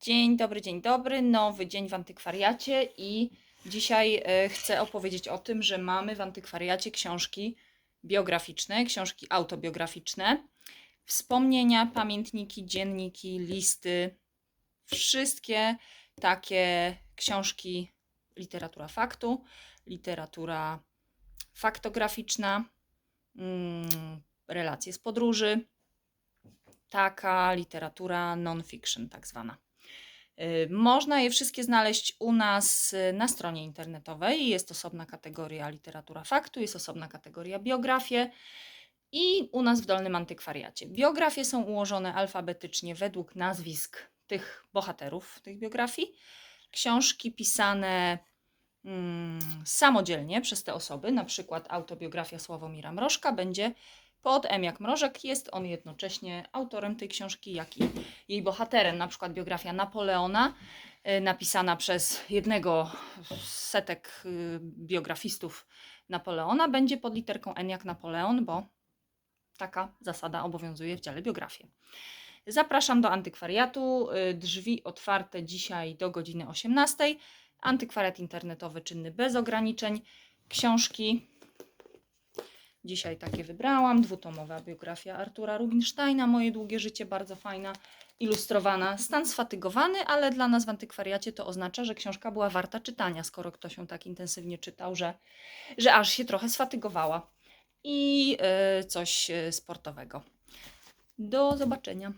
Dzień dobry, dzień dobry. Nowy dzień w antykwariacie i dzisiaj e, chcę opowiedzieć o tym, że mamy w antykwariacie książki biograficzne, książki autobiograficzne, wspomnienia, pamiętniki, dzienniki, listy, wszystkie takie książki literatura faktu, literatura faktograficzna, mm, relacje z podróży, taka literatura non-fiction, tak zwana. Y, Można je wszystkie znaleźć u nas y, na stronie internetowej. Jest osobna kategoria literatura faktu, jest osobna kategoria biografie i u nas w Dolnym Antykwariacie. Biografie są ułożone alfabetycznie według nazwisk tych bohaterów tych biografii. Książki pisane mm, samodzielnie przez te osoby, na przykład autobiografia Sławomira Mrożka będzie pod M jak Mrożek. Jest on jednocześnie autorem tej książki, jak i jej bohaterem. Na przykład biografia Napoleona, y, napisana przez jednego z setek y, biografistów Napoleona, będzie pod literką N jak Napoleon, bo taka zasada obowiązuje w dziale biografii. Zapraszam do antykwariatu. y, Drzwi otwarte dzisiaj do godziny 18. Antykwariat internetowy czynny bez ograniczeń. Książki Dzisiaj takie wybrałam. Dwutomowa biografia Artura Rubinsteina, Moje długie życie, bardzo fajna, ilustrowana. Stan sfatygowany, ale dla nas w antykwariacie to oznacza, że książka była warta czytania, skoro ktoś ją tak intensywnie czytał, że, że aż się trochę sfatygowała. I y, coś y, sportowego. Do zobaczenia.